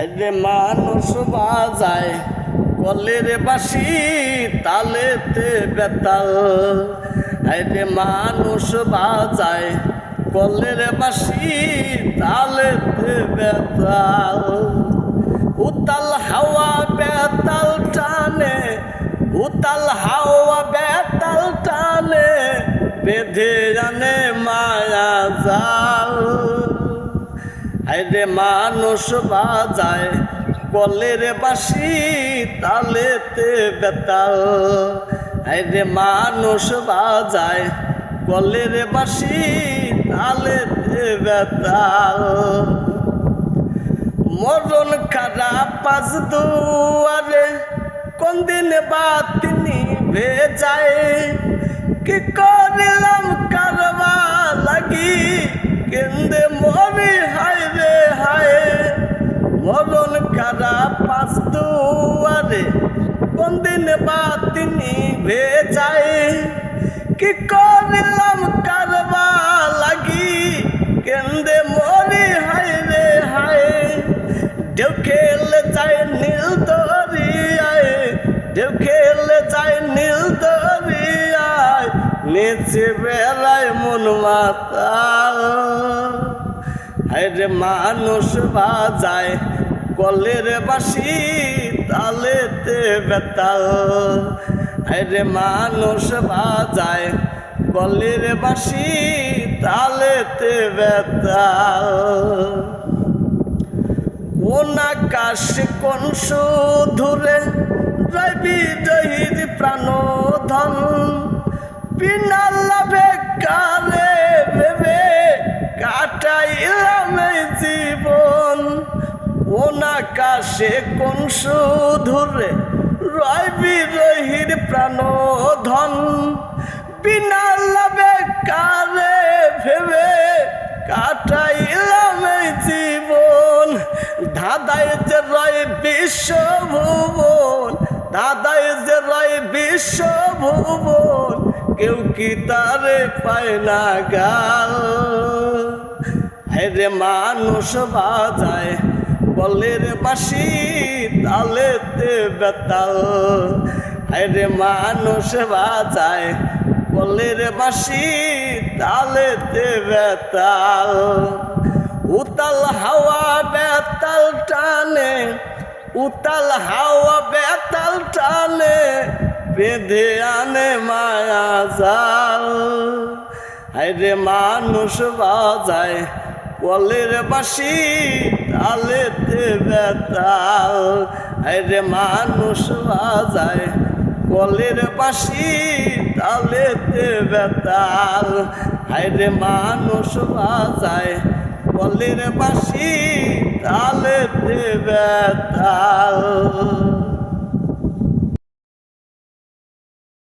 আরে মানুষ বাজায় কলের বাসি তালেতে বেতাল। আরে মানুষ বাজায় কলের বাসি তালেতে বেতাল। উতাল হাওয়া বেতাল টানে, উতাল হাওয়া বেতাল টানে, বেঁধে জানে মায়া জাল। হাইরে মানুষ বাজায়, কলের বাসি তালেতে বেতাল। হাইরে মানুষ বাজায়, কলের বাসি তালেতে বেতাল। মরণ খারাপ পাঁচ দুয়ারে, কোন দিন বাতি নিভে যায় কি করিলাম কারবা লাগি, কেন্দে মরি দুয়ারে কোন দিন বাতি নিভে যায় কি করিলাম কারবা লাগি? কেন্দে মরি, হায় রে হায়। ঢেউ খেলে যায় নীল দরিয়ায়, ঢেউ খেলে যায় নীল দরিয়ায়, নিচে বেলায় মন মাতাল। হায়রে মানুষ বাজায় কলের বাসি তালেতে বেতাল। হায়রে মানুষ বাজায় কলের বাসি তালেতে বেতাল। কোন আকাশ, কোন সুধুরে রবি জহির প্রাণ ধন বিনা লাভে কারে আকাশে কোন সুধুরে? রবি রহির প্রাণ ধন বিনা লাভে কারে ভেবে কাটাইলাম জীবন। দাদাই যে রয় বিশ্বভুবন, দাদাই যে রয় বিশ্বভুবন, কেউ কি তারে পায় না গাল? রে মানুষ বাজায় কলের বাসি তালেতে বেতাল। রে মানুষ বাজায় কলের বাসি তালেতে বেতাল। উতাল হাওয়া বেতাল টানে, উতাল হাওয়া বেতাল টানে, বেঁধে আনে মায়া জাল। হায়রে মানুষ বাজায় কলের বাসি, তালেতে বেতাল। হায়রে মানুষ বাজায়, কলের বাসি, তালেতে বেতাল। হায়রে মানুষ বাজায়, কলের বাসি, তালেতে বেতাল।